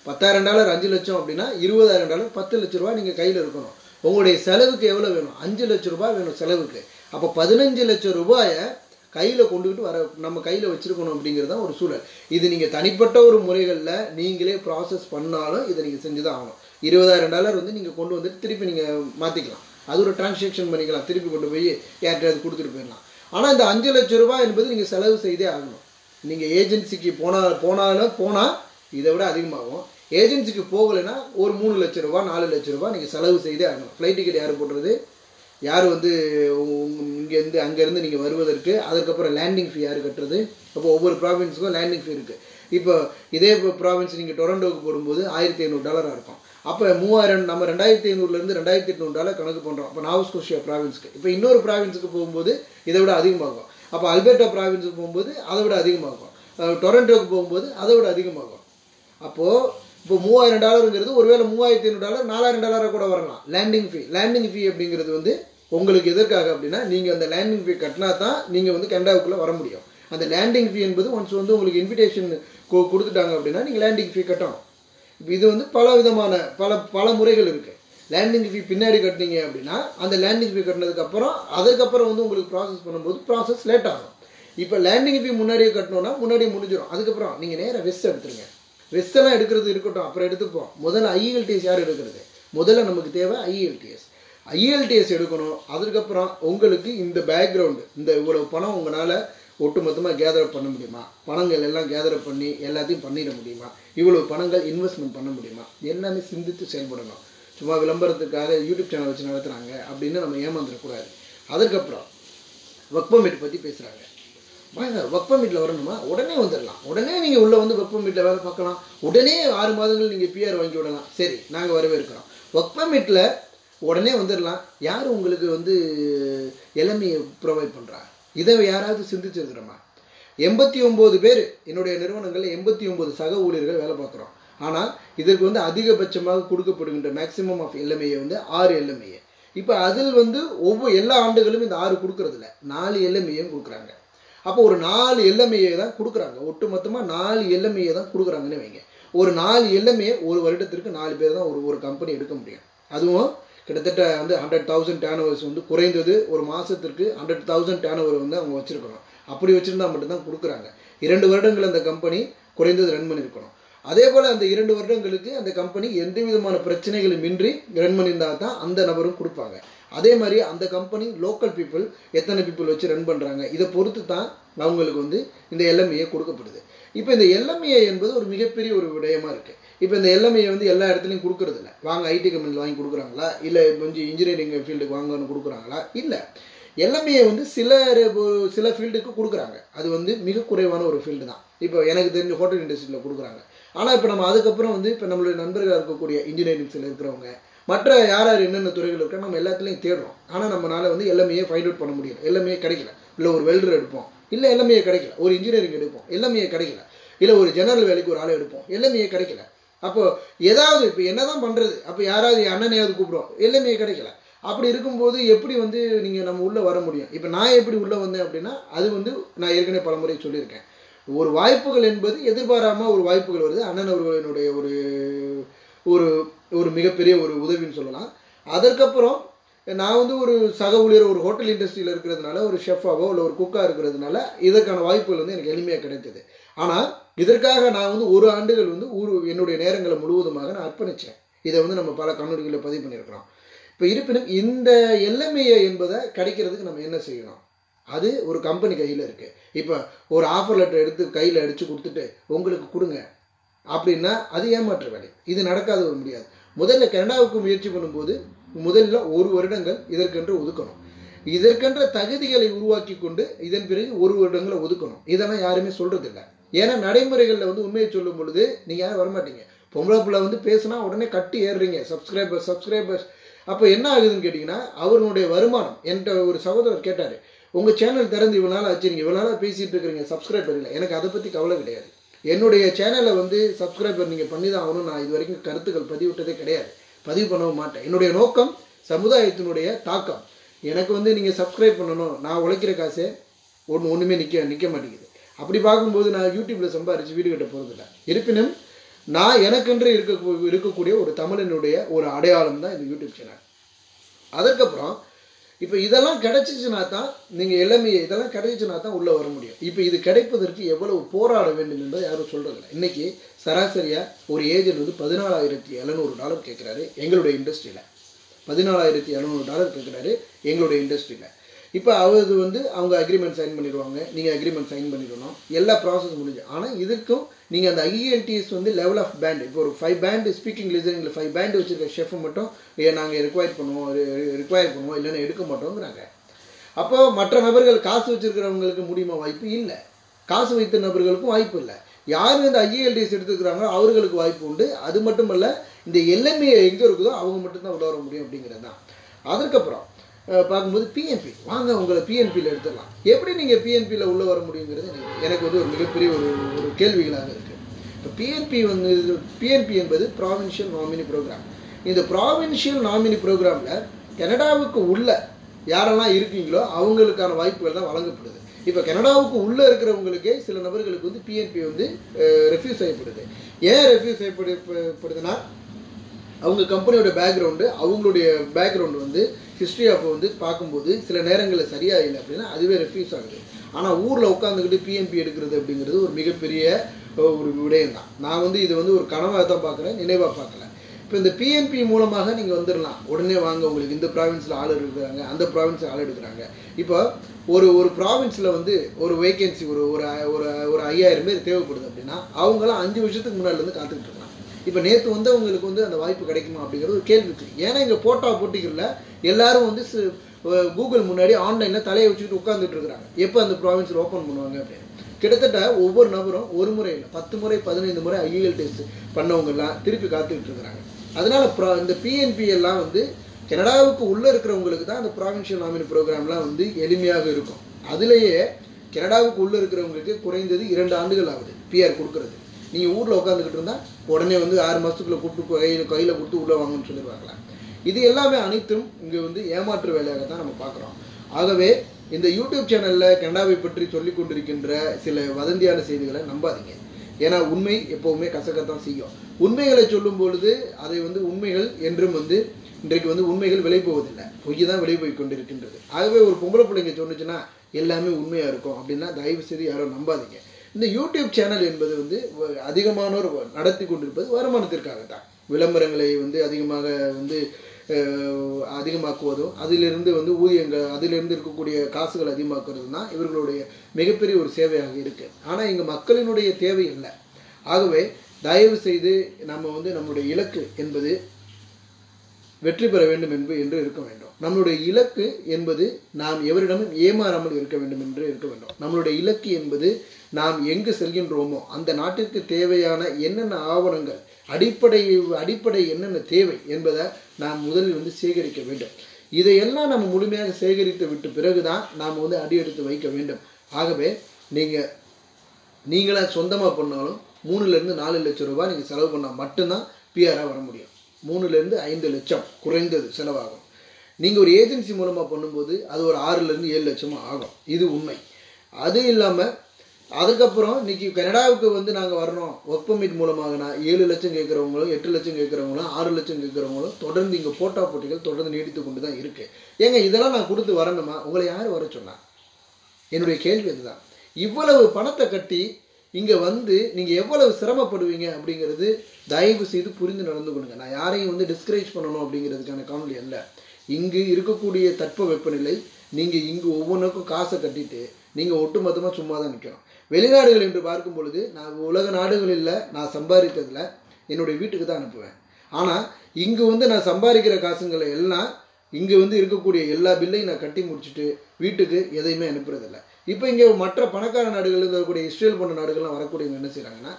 பத்தாயிரம் டாலர் அஞ்சு லட்சம் அப்படின்னா இருபதாயிரம் டாலர் பத்து லட்ச ரூபா நீங்கள் கையில் இருக்கணும். உங்களுடைய செலவுக்கு எவ்வளோ வேணும்? அஞ்சு லட்ச ரூபாய் வேணும் செலவுக்கு. அப்போ பதினஞ்சு லட்சம் ரூபாயை கையில் கொண்டுக்கிட்டு வர நம்ம கையில் வச்சுருக்கணும் அப்படிங்கிறது தான் ஒரு சூழல். இது நீங்கள் தனிப்பட்ட ஒரு முறைகளில் நீங்களே ப்ராசஸ் பண்ணாலும் இதை நீங்கள் செஞ்சு தான் ஆகணும். இருபதாயிரம் டாலர் வந்து நீங்கள் கொண்டு வந்துட்டு திருப்பி நீங்கள் மாற்றிக்கலாம் அது ஒரு டிரான்சாக்ஷன் பண்ணிக்கலாம். திருப்பி கொண்டு போய் யார்கிட்டயாவது கொடுத்துட்டு போயிடலாம். ஆனால் இந்த அஞ்சு லட்ச ரூபாய் என்பது நீங்கள் செலவு செய்தே ஆகணும். நீங்கள் ஏஜென்சிக்கு போனால் போனாலும் போனால் இதை விட அதிகமாகும். ஏஜென்சிக்கு போகலைன்னா ஒரு மூணு லட்ச ரூபா நாலு லட்ச ரூபா நீங்கள் செலவு செய்தே ஆகணும். ஃப்ளைட் டிக்கெட் யார் போடுறது? யார் வந்து இங்கேருந்து அங்கேருந்து நீங்கள் வருவதற்கு அதுக்கப்புறம் லேண்டிங் ஃபீ யார் கட்டுறது? அப்போ ஒவ்வொரு ப்ராவின்ஸுக்கும் லேண்டிங் ஃபீ இருக்குது இப்போ இதே இப்போ ப்ராவின்ஸ் நீங்கள் டொரண்டோவுக்கு போடும்போது ஆயிரத்தி ஐநூறு டாலராக இருக்கும். அப்போ மூவாயிரம் நம்ம ரெண்டாயிரத்தி ஐநூறுலேருந்து ரெண்டாயிரத்தி எட்நூறு டாலர் கணக்கு பண்ணுறோம் அப்போ நாவஸ்கோஷியா ப்ராவின்ஸ்க்கு இப்போ இன்னொரு ப்ராவின்ஸுக்கு போகும்போது இதை விட அதிகமாகும். அப்போ அல்பர்டா ப்ராவின்ஸுக்கு போகும்போது அதை விட அதிகமாகும். டொரண்டோக்கு போகும்போது அதை விட அதிகமாகும். அப்போது இப்போ மூவாயிரம் டாலருங்கிறது ஒருவேளை மூவாயிரத்தி ஐநூறு டாலர் நாலாயிரம் டாலராக கூட வரலாம். லேண்டிங் ஃபீ லேண்டிங் ஃபீ அப்படிங்கிறது வந்து உங்களுக்கு எதற்காக அப்படின்னா நீங்கள் அந்த லேண்டிங் ஃபீ கட்டினா தான் நீங்கள் வந்து கனடாவுக்குள்ளே வர முடியும். அந்த லேண்டிங் ஃபீ என்பது ஒன்ஸ் வந்து உங்களுக்கு இன்விடேஷன் கொடுத்துட்டாங்க அப்படின்னா நீங்கள் லேண்டிங் ஃபீ கட்டணும். இது வந்து பல விதமான பல பல முறைகள் இருக்குது லேண்டிங் ஃபீ பின்னாடி கட்டினீங்க அப்படின்னா அந்த லேண்டிங் ஃபீ கட்டினதுக்கப்புறம் அதுக்கப்புறம் வந்து உங்களுக்கு ப்ராசஸ் பண்ணும்போது ப்ராசஸ் லேட் ஆகும். இப்போ லேண்டிங் ஃபீ முன்னாடியே கட்டணும்னா முன்னாடியே முடிஞ்சிடும் அதுக்கப்புறம் நீங்கள் நேராக வெஸ்ட் எடுத்துருங்க. வெஸ்ட் எடுக்கிறது இருக்கட்டும் அப்புறம் எடுத்துப்போம். முதல்ல ஐஇஎல்டிஎஸ் யார் எடுக்கிறது? முதல்ல நமக்கு தேவை ஐஇஎல்டிஎஸ் ஐஎல்டிஎஸ் எடுக்கணும். அதுக்கப்புறம் உங்களுக்கு இந்த பேக்ரவுண்டு இந்த இவ்வளவு பணம் உங்களால் ஒட்டுமொத்தமாக கேதர் பண்ண முடியுமா? பணங்கள் எல்லாம் கேதர் பண்ணி எல்லாத்தையும் பண்ணிட முடியுமா? இவ்வளவு பணங்கள் இன்வெஸ்ட்மெண்ட் பண்ண முடியுமா? எல்லாமே சிந்தித்து செயல்படணும். சும்மா விளம்பரத்துக்காக யூடியூப் சேனல் வச்சு நடத்துகிறாங்க அப்படின்னு நம்ம ஏமாந்துடக்கூடாது அதுக்கப்புறம் ஒர்க் பர்மிட் பற்றி பேசுகிறாங்க வாங்க ஒர்க் பர்மிட்டில் வரணுமா? உடனே வந்துடலாம். உடனே நீங்கள் உள்ளே வந்து ஒர்க் பர்மிட்டில் வேலை பார்க்கலாம். உடனே ஆறு மாதங்கள் நீங்கள் பிஆர் வாங்கி விடலாம். சரி நாங்கள் வரவேற்கிறோம். ஒர்க் பர்மிட்டில் உடனே வந்துடலாம். யார் உங்களுக்கு வந்து இளமையை ப்ரொவைட் பண்ணுறா இதை யாராவது சிந்திச்சிருக்கிறோமா? எண்பத்தி ஒம்பது பேர் என்னுடைய நிறுவனங்களில் எண்பத்தி ஒம்பது சக ஊழியர்கள் வேலை பார்க்குறோம். ஆனால் இதற்கு வந்து அதிகபட்சமாக கொடுக்கப்படுகின்ற மேக்ஸிமம் ஆஃப் எல்எம்ஏ வந்து ஆறு எல்எம்ஏ இப்போ அதில் வந்து ஒவ்வொரு எல்லா ஆண்டுகளும் இந்த ஆறு கொடுக்கறதில்ல. நாலு எல்எம்ஏயும் கொடுக்குறாங்க. அப்போ ஒரு நாலு எல்எம்ஏ தான் கொடுக்குறாங்க. ஒட்டு மொத்தமாக நாலு எல்எம்ஏ தான் கொடுக்குறாங்கன்னு வைங்க. ஒரு நாலு எல்எம்ஏ ஒரு வருடத்திற்கு நாலு பேர் தான் ஒரு ஒரு கம்பெனி எடுக்க முடியும். அதுவும் கிட்டத்தட்ட வந்து ஹண்ட்ரட் தௌசண்ட் டேன் ஓவர்ஸ் வந்து குறைந்தது ஒரு மாதத்திற்கு ஹண்ட்ரட் தௌசண்ட் டேனவர் ஓவர் வந்து அவங்க வச்சுருக்கணும். அப்படி வச்சுருந்தா மட்டும்தான் கொடுக்குறாங்க. இரண்டு வருடங்கள் அந்த கம்பெனி குறைந்தது ரன் பண்ணியிருக்கணும் அதே போல் அந்த இரண்டு வருடங்களுக்கு அந்த கம்பெனி எந்த விதமான பிரச்சனைகளும் இன்றி ரன் பண்ணியிருந்தால் தான் அந்த நபரும் கொடுப்பாங்க. அதே மாதிரி அந்த கம்பெனி லோக்கல் பீப்புள் எத்தனை பீப்புள் வச்சு ரன் பண்ணுறாங்க இதை பொறுத்து தான் அவங்களுக்கு வந்து இந்த எல்எம்ஏ கொடுக்கப்படுது. இப்போ இந்த எல்எம்ஏ என்பது ஒரு மிகப்பெரிய ஒரு விடயமாக இருக்குது இப்போ இந்த எல்எம்ஏ வந்து எல்லா இடத்துலையும் கொடுக்கறது இல்லை. வாங்க ஐடி கம்பெனியில் வாங்கி கொடுக்குறாங்களா? இல்லை கொஞ்சம் இன்ஜினியரிங் ஃபீல்டுக்கு வாங்கன்னு கொடுக்குறாங்களா? இல்லை. எல்எம்ஏ வந்து சில சில ஃபீல்டுக்கு கொடுக்குறாங்க. அது வந்து மிக குறைவான ஒரு ஃபீல்டு தான். இப்போ எனக்கு தெரிஞ்ச ஹோட்டல் இண்டஸ்ட்ரியில் கொடுக்குறாங்க. ஆனால் இப்போ நம்ம அதுக்கப்புறம் வந்து இப்போ நம்மளுடைய நண்பர்களாக இருக்கக்கூடிய இன்ஜினியரிங்ஸில் இருக்கிறவங்க மற்ற யார் யார் என்னென்ன துறைகள் இருக்கோ நம்ம எல்லாத்துலேயும் தேடுறோம். ஆனால் நம்மளால் வந்து எல்லாமே ஃபைண்ட் அவுட் பண்ண முடியல. எல்லாமே கிடைக்கல. இல்லை ஒரு வெல்டர் எடுப்போம். இல்லை எல்லாமே கிடைக்கல. ஒரு இன்ஜினியரிங் எடுப்போம். எல்லாமே கிடைக்கல. இல்லை ஒரு ஜெனரல் வேலைக்கு ஒரு ஆளை எடுப்போம். எல்லாமே கிடைக்கல. அப்போது ஏதாவது இப்போ என்னதான் பண்ணுறது அப்போ யாராவது அண்ணனையாவது கூப்பிடுவோம் எல்லாமே கிடைக்கல. அப்படி இருக்கும்போது எப்படி வந்து நீங்கள் நம்ம உள்ளே வர முடியும்? இப்போ நான் எப்படி உள்ளே வந்தேன் அப்படின்னா அது வந்து நான் ஏற்கனவே பல முறை சொல்லியிருக்கேன். ஒரு வாய்ப்புகள் என்பது எதிர்பாராம ஒரு வாய்ப்புகள் வருது. அண்ணன் அவர்களினுடைய ஒரு ஒரு ஒரு மிகப்பெரிய ஒரு உதவின்னு சொல்லலாம். அதற்கப்புறம் நான் வந்து ஒரு சக ஊழியர் ஒரு ஹோட்டல் இண்டஸ்ட்ரியில் இருக்கிறதுனால ஒரு ஷெஃபாவோ இல்லை ஒரு குக்காக இருக்கிறதுனால இதற்கான வாய்ப்புகள் வந்து எனக்கு எளிமையாக கிடைத்தது. ஆனால் இதற்காக நான் வந்து ஒரு ஆண்டுகள் வந்து ஊர் என்னுடைய நேரங்களை முழுவதுமாக நான் அர்ப்பணித்தேன் இதை வந்து நம்ம பல கண்ணூடிகளில் பதிவு பண்ணியிருக்கிறோம். இப்போ இருப்பினும் இந்த எல்எம்ஏ என்பதை கிடைக்கிறதுக்கு நம்ம என்ன செய்யணும்? அது ஒரு கம்பெனி கையில் இருக்குது இப்போ ஒரு ஆஃபர் லெட்டர் எடுத்து கையில் அடித்து கொடுத்துட்டு உங்களுக்கு கொடுங்க. அப்படின்னா அது ஏமாற்று வேலை. இது நடக்காத ஒரு முடியாது. முதல்ல கனடாவுக்கு முயற்சி பண்ணும்போது முதல்ல ஒரு வருடங்கள் இதற்கென்று ஒதுக்கணும். இதற்கென்ற தகுதிகளை உருவாக்கி கொண்டு இதன் பிறகு ஒரு வருடங்களை ஒதுக்கணும். இதெல்லாம் யாருமே சொல்றது இல்லை ஏன்னா நடைமுறைகளில் வந்து உண்மையை சொல்லும் பொழுது நீங்கள் யாரும் வரமாட்டீங்க. பொம்பளை பிள்ளை வந்து பேசுனா உடனே கட்டி ஏறுறீங்க. சப்ஸ்கிரைபர் சப்ஸ்கிரைபர்ஸ் அப்போ என்ன ஆகுதுன்னு கேட்டிங்கன்னா அவர்களுடைய வருமானம் என்கிட்ட ஒரு சகோதரர் கேட்டார். உங்கள் சேனல் திறந்து இவ்வளோ நாள் ஆச்சு நீங்கள் இவ்வளோ நாளாக பேசிகிட்டு இருக்கிறீங்க சப்ஸ்கிரைப் இல்லை எனக்கு அதை பற்றி கவலை கிடையாது. என்னுடைய சேனலை வந்து சப்ஸ்கிரைபர் நீங்கள் பண்ணி தான் ஆகணும் நான் இது வரைக்கும் கருத்துக்கள் பதிவிட்டதே கிடையாது. பதிவு பண்ணவும் மாட்டேன். என்னுடைய நோக்கம் சமுதாயத்தினுடைய தாக்கம். எனக்கு வந்து நீங்கள் சப்ஸ்கிரைப் பண்ணணும். நான் உழைக்கிற காசே ஒன்று ஒன்றுமே நிற்க நிற்க மாட்டேங்குது. அப்படி பார்க்கும்போது நான் யூடியூப்பில் சம்பாரித்து வீடு கட்ட போகிறதில்ல இருப்பினும் நான் எனக்கென்று இருக்க இருக்கக்கூடிய ஒரு தமிழனுடைய ஒரு அடையாளம் தான் இந்த யூடியூப் சேனல் அதற்கப்புறம் இப்போ இதெல்லாம் கிடைச்சிச்சுனா தான் நீங்கள் எல்லாமே இதெல்லாம் கிடைச்சிச்சுனா தான் உள்ளே வர முடியும். இப்போ இது கிடைப்பதற்கு எவ்வளவு போராட வேண்டும் என்பதை யாரும் சொல்கிறதில்ல இன்றைக்கி சராசரியாக ஒரு ஏஜென்ட் வந்து பதினாலாயிரத்தி எழுநூறு டாலர் கேட்குறாரு எங்களுடைய இண்டஸ்ட்ரியில். பதினாலாயிரத்தி எழுநூறு டாலர் கேட்குறாரு எங்களுடைய இண்டஸ்ட்ரியில். இப்போ அவரு வந்து அவங்க அக்ரிமெண்ட் சைன் பண்ணிடுவாங்க. நீங்கள் அக்ரிமெண்ட் சைன் பண்ணிடணும். எல்லா ப்ராசஸ் முடிஞ்சு. ஆனால் இதுக்கும் நீங்கள் அந்த ஐஎன்டிஎஸ் வந்து லெவல் ஆஃப் பேண்ட் இப்போ ஒரு ஃபைவ் பேண்டு ஸ்பீக்கிங் லிசனிங்கில் ஃபைவ் பேண்ட் வச்சுருக்க ஷெஃப் மட்டும் நாங்கள் ரிக்வயர் பண்ணுவோம். ரிக்வயர் பண்ணுவோம். இல்லைன்னா எடுக்க மாட்டோங்கிறாங்க அப்போ மற்ற நபர்கள் காசு வச்சுருக்கிறவங்களுக்கு முடியுமா? வாய்ப்பு இல்லை. காசு வைத்த நபர்களுக்கும் வாய்ப்பு இல்லை. யார் இந்த ஐஏஎல்டிஎஸ் எடுத்துக்கிறாங்களோ அவர்களுக்கு வாய்ப்பு உண்டு. அது மட்டுமல்ல இந்த எல்எம்ஏ எங்கே இருக்குதோ அவங்க மட்டும்தான் உள்ள வர முடியும் அப்படிங்கிறது தான் அதற்கப்புறம் பார்க்கும்போது பிஎன்பி வாங்க உங்களை பிஎன்பியில் எடுத்துடலாம். எப்படி நீங்கள் பிஎன்பியில் உள்ளே வர முடியுங்கிறது எனக்கு வந்து ஒரு மிகப்பெரிய ஒரு ஒரு கேள்விகளாக இருக்குது இப்போ பிஎன்பி வந்து பிஎன்பி என்பது ப்ராவின்ஷியல் நாமினி ப்ரோக்ராம் இந்த ப்ராவின்ஷியல் நாமினி ப்ரோக்ராமில் கனடாவுக்கு உள்ள யாரெல்லாம் இருக்கீங்களோ அவங்களுக்கான வாய்ப்புகள் தான் வழங்கப்படுது. இப்போ கனடாவுக்கு உள்ளே இருக்கிறவங்களுக்கே சில நபர்களுக்கு வந்து பிஎன்பி வந்து ரெஃப்யூஸ் செய்யப்படுது. ஏன் ரெஃப்யூஸ் செய்யப்படுதுன்னா அவங்க கம்பெனியோட பேக்ரவுண்டு அவங்களுடைய பேக்ரவுண்டு வந்து ஹிஸ்ட்ரி ஆஃப் வந்து பார்க்கும்போது சில நேரங்களில் சரியாக இல்லை அப்படின்னா அதுவே ரெஃப்யூஸ் ஆகுது. ஆனால் ஊரில் உட்காந்துக்கிட்டு பிஎன்பி எடுக்கிறது அப்படிங்கிறது ஒரு மிகப்பெரிய ஒரு விடயம் தான் நான் வந்து இது வந்து ஒரு கனவாக தான் பார்க்குறேன் நினைவாக பார்க்கல. இப்போ இந்த பிஎன்பி மூலமாக நீங்கள் வந்துடலாம். உடனே வாங்க உங்களுக்கு இந்த ப்ராவின்ஸில் ஆள் எடுக்கிறாங்க அந்த ப்ராவின்ஸில் ஆள் எடுக்கிறாங்க. இப்போ ஒரு ஒரு ப்ராவின்ஸில் வந்து ஒரு வேகன்சி ஒரு ஒரு ஒரு ஒரு ஐயாயிரம் பேர் தேவைப்படுது அப்படின்னா அவங்களாம் அஞ்சு வருஷத்துக்கு முன்னாடிலேருந்து காத்துக்கிட்டு இருக்காங்க. இப்போ நேற்று வந்து அவங்களுக்கு வந்து அந்த வாய்ப்பு கிடைக்குமா அப்படிங்கிறது ஒரு கேள்விக்கு ஏன்னா இங்கே போட்டா போட்டிகளில் எல்லாரும் வந்து கூகுள் முன்னாடி ஆன்லைனில் தலையை வச்சுக்கிட்டு உட்காந்துட்டு இருக்கிறாங்க. எப்போ அந்த ப்ராவின்ஸில் ஓப்பன் பண்ணுவாங்க அப்படின்னு. கிட்டத்தட்ட ஒவ்வொரு நபரும் ஒரு முறை இல்லை பத்து முறை பதினைந்து முறை ஐஇஎல் டெஸ்ட் பண்ணவங்கெல்லாம் திருப்பி காத்துக்கிட்டு இருக்கிறாங்க. அதனால் ப்ரா இந்த பிஎன்பி எல்லாம் வந்து கனடாவுக்கு உள்ளே இருக்கிறவங்களுக்கு தான் அந்த ப்ராவின்ஷியல் நாமினி ப்ரோக்ராம்லாம் வந்து எளிமையாக இருக்கும். அதுலேயே கனடாவுக்கு உள்ளே இருக்கிறவங்களுக்கு குறைந்தது இரண்டு ஆண்டுகள் ஆகுது பிஆர் கொடுக்கறது. நீங்கள் ஊரில் உட்காந்துக்கிட்டு இருந்தால் உடனே வந்து ஆறு மாதத்துக்குள்ளே கூப்பிட்டு கையில் கையில் கொடுத்து உள்ளே வாங்கன்னு சொல்லிடுவாங்களா இது எல்லாமே அனைத்தும் இங்கே வந்து ஏமாற்று வேலையாக தான் நம்ம பார்க்குறோம். ஆகவே இந்த யூடியூப் சேனலில் கனடாவை பற்றி சொல்லி கொண்டிருக்கின்ற சில வதந்தியான செய்திகளை நம்பாதீங்க. ஏன்னா உண்மை எப்போவுமே கசக்கத்தான் செய்யும். உண்மைகளை சொல்லும் பொழுது அதை வந்து உண்மைகள் என்றும் வந்து இன்றைக்கு வந்து உண்மைகள் விலை போவதில்லை. பொய் தான் விலை போய் கொண்டிருக்கின்றது. ஆகவே ஒரு பொம்பளை பிள்ளைங்க சொன்னுச்சுன்னா எல்லாமே உண்மையாக இருக்கும் அப்படின்னா தயவு செய்து யாரும் நம்பாதீங்க. இந்த யூடியூப் சேனல் என்பது வந்து அதிகமானோர் நடத்தி கொண்டிருப்பது வருமானத்திற்காக தான் விளம்பரங்களை வந்து அதிகமாக வந்து அதிகமாக்குவதும் அதிலிருந்து வந்து ஊதியங்கள் அதிலிருந்து இருக்கக்கூடிய காசுகள் அதிகமாக்குறது தான் இவர்களுடைய மிகப்பெரிய ஒரு சேவையாக இருக்குது ஆனால் இங்கே மக்களினுடைய தேவை இல்லை ஆகவே தயவு செய்து நம்ம வந்து நம்முடைய இலக்கு என்பது வெற்றி பெற வேண்டும் என்பது என்று இருக்க வேண்டும். நம்மளுடைய இலக்கு என்பது நாம் எவரிடமும் ஏமாறாமல் இருக்க வேண்டும் என்று இருக்க வேண்டும். நம்மளுடைய இலக்கு என்பது நாம் எங்கு செல்கின்றோமோ அந்த நாட்டிற்கு தேவையான என்னென்ன ஆவணங்கள் அடிப்படை அடிப்படை என்னென்ன தேவை என்பதை நாம் முதலில் வந்து சேகரிக்க வேண்டும். இதையெல்லாம் நம்ம முழுமையாக சேகரித்து விட்டு பிறகுதான் நாம் வந்து அடியெடுத்து வைக்க வேண்டும். ஆகவே நீங்கள் நீங்களாக சொந்தமாக பண்ணாலும் மூணுலேருந்து நாலு லட்சம் ரூபாய் நீங்கள் செலவு பண்ணால் மட்டும்தான் பிஆராக வர முடியும். மூணுலேருந்து ஐந்து லட்சம் குறைந்தது செலவாகும். நீங்கள் ஒரு ஏஜென்சி மூலமாக பண்ணும்போது அது ஒரு ஆறுலேருந்து ஏழு லட்சமாக ஆகும். இது உண்மை. அது இல்லாமல் அதுக்கப்புறம் இன்னைக்கு கனடாவுக்கு வந்து நாங்கள் வரணும் ஒர்க் பர்மிட் மூலமாகனா ஏழு லட்சம் கேட்குறவங்களும் எட்டு லட்சம் கேட்குறவங்களும் ஆறு லட்சம் கேட்குறவங்களும் தொடர்ந்து இங்கே போட்டா போட்டிகள் தொடர்ந்து நீடித்து கொண்டு தான் இருக்குது ஏங்க இதெல்லாம் நான் கொடுத்து வரணுமா? உங்களை யார் வர சொன்னா? என்னுடைய கேள்வி அதுதான். இவ்வளவு பணத்தை கட்டி இங்கே வந்து நீங்கள் எவ்வளவு சிரமப்படுவீங்க அப்படிங்கிறது தயவு செய்து புரிந்து நடந்து கொள்ளுங்க. நான் யாரையும் வந்து டிஸ்கரேஜ் பண்ணணும் அப்படிங்கிறதுக்கான காணொலி அல்ல. இங்கு இருக்கக்கூடிய தட்ப வெப்பநிலை நீங்கள் இங்கு ஒவ்வொன்றுக்கும் காசை கட்டிட்டு நீங்கள் ஒட்டுமொத்தமாக சும்மா தான் நிற்கணும் வெளிநாடுகள் என்று பார்க்கும் பொழுது நான் உலக நாடுகளில் நான் சம்பாதித்ததில் என்னுடைய வீட்டுக்கு தான் அனுப்புவேன். ஆனால் இங்கே வந்து நான் சம்பாதிக்கிற காசுங்களை எல்லாம் இங்கே வந்து இருக்கக்கூடிய எல்லா பில்லையும் நான் கட்டி முடிச்சுட்டு வீட்டுக்கு எதையுமே அனுப்புறதில்ல. இப்போ இங்கே மற்ற பணக்கார நாடுகள் இருக்கக்கூடிய இஸ்ரேல் போன்ற நாடுகள்லாம் வரக்கூடியவங்க என்ன செய்கிறாங்கன்னா